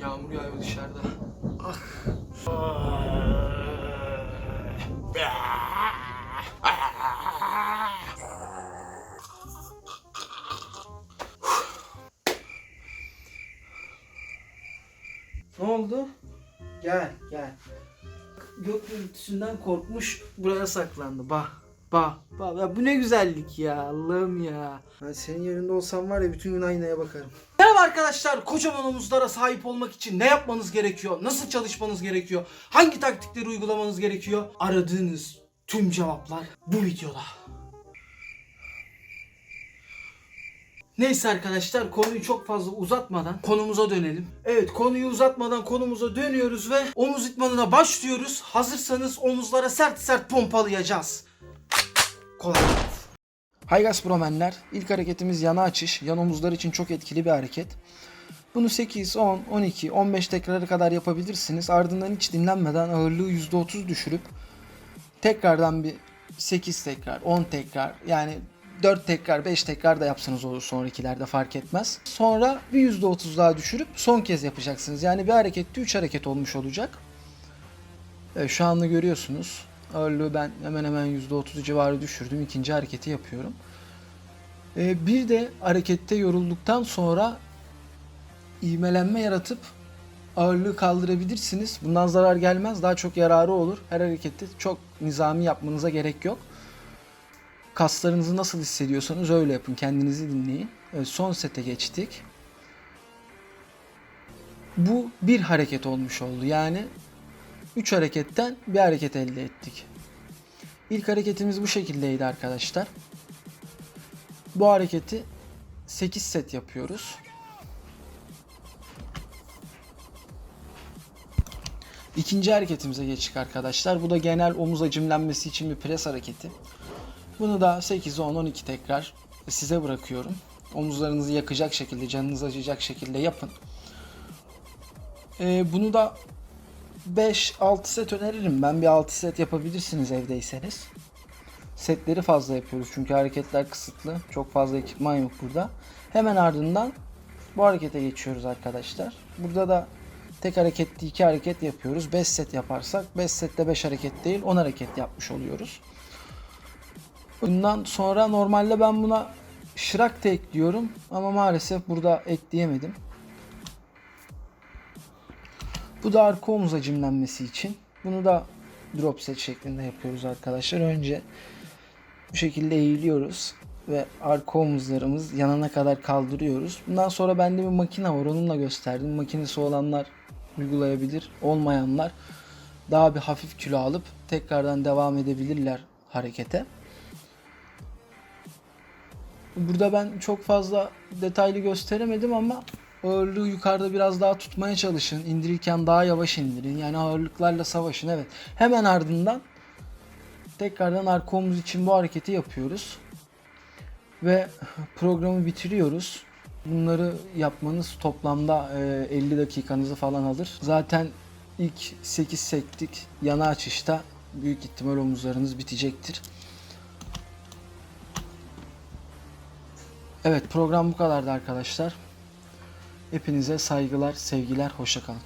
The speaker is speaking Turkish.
Yağmur yağıyor dışarıda. Ne oldu? Gel gel. Gök gürültüsünden korkmuş buraya saklandı. Bah bah bah. Ya bu ne güzellik ya Allah'ım ya. Ben senin yerinde olsam var ya bütün gün aynaya bakarım. Merhaba arkadaşlar. Kocaman omuzlara sahip olmak için ne yapmanız gerekiyor? Nasıl çalışmanız gerekiyor? Hangi taktikleri uygulamanız gerekiyor? Aradığınız tüm cevaplar bu videoda. Neyse arkadaşlar konuyu çok fazla uzatmadan konumuza dönelim. Evet konuyu uzatmadan konumuza dönüyoruz ve omuz itmanına başlıyoruz. Hazırsanız omuzlara sert sert pompalayacağız. Kolay gelsin. Haygas Bromenler ilk hareketimiz yana açış. Yan omuzlar için çok etkili bir hareket. Bunu 8, 10, 12, 15 tekrara kadar yapabilirsiniz. Ardından hiç dinlenmeden ağırlığı %30 düşürüp tekrardan bir 8 tekrar, 10 tekrar yani 4 tekrar, 5 tekrar da yapsanız olur sonrakilerde fark etmez. Sonra bir %30 daha düşürüp son kez yapacaksınız. Yani bir harekette 3 hareket olmuş olacak. Evet, şu anda görüyorsunuz. Ağırlığı ben hemen hemen %30 civarı düşürdüm. İkinci hareketi yapıyorum. Ee, bir de harekette yorulduktan sonra ivmelenme yaratıp ağırlığı kaldırabilirsiniz. Bundan zarar gelmez. Daha çok yararı olur. Her harekette çok nizami yapmanıza gerek yok. Kaslarınızı nasıl hissediyorsanız öyle yapın. Kendinizi dinleyin. Evet, son sete geçtik. Bu bir hareket olmuş oldu. Yani 3 hareketten bir hareket elde ettik. İlk hareketimiz bu şekildeydi arkadaşlar. Bu hareketi 8 set yapıyoruz. İkinci hareketimize geçtik arkadaşlar. Bu da genel omuz hacimlenmesi için bir pres hareketi. Bunu da 8, 10, 12 tekrar size bırakıyorum. Omuzlarınızı yakacak şekilde, canınızı acıyacak şekilde yapın. Ee, bunu da 5-6 set öneririm. Ben bir 6 set yapabilirsiniz evdeyseniz. Setleri fazla yapıyoruz çünkü hareketler kısıtlı. Çok fazla ekipman yok burada. Hemen ardından bu harekete geçiyoruz arkadaşlar. Burada da tek harekette 2 hareket yapıyoruz. 5 set yaparsak 5 sette 5 hareket değil 10 hareket yapmış oluyoruz. Bundan sonra normalde ben buna şırak da ekliyorum ama maalesef burada ekleyemedim. Bu da arka omuz hacimlenmesi için. Bunu da drop set şeklinde yapıyoruz arkadaşlar. Önce bu şekilde eğiliyoruz ve arka omuzlarımız yanana kadar kaldırıyoruz. Bundan sonra bende bir makine var onunla gösterdim. Makinesi olanlar uygulayabilir. Olmayanlar daha bir hafif kilo alıp tekrardan devam edebilirler harekete. Burada ben çok fazla detaylı gösteremedim ama ağırlığı yukarıda biraz daha tutmaya çalışın. İndirirken daha yavaş indirin. Yani ağırlıklarla savaşın. Evet. Hemen ardından tekrardan arka omuz için bu hareketi yapıyoruz. Ve programı bitiriyoruz. Bunları yapmanız toplamda e, 50 dakikanızı falan alır. Zaten ilk 8 setlik yana açışta büyük ihtimal omuzlarınız bitecektir. Evet program bu kadardı arkadaşlar. Hepinize saygılar, sevgiler, hoşçakalın.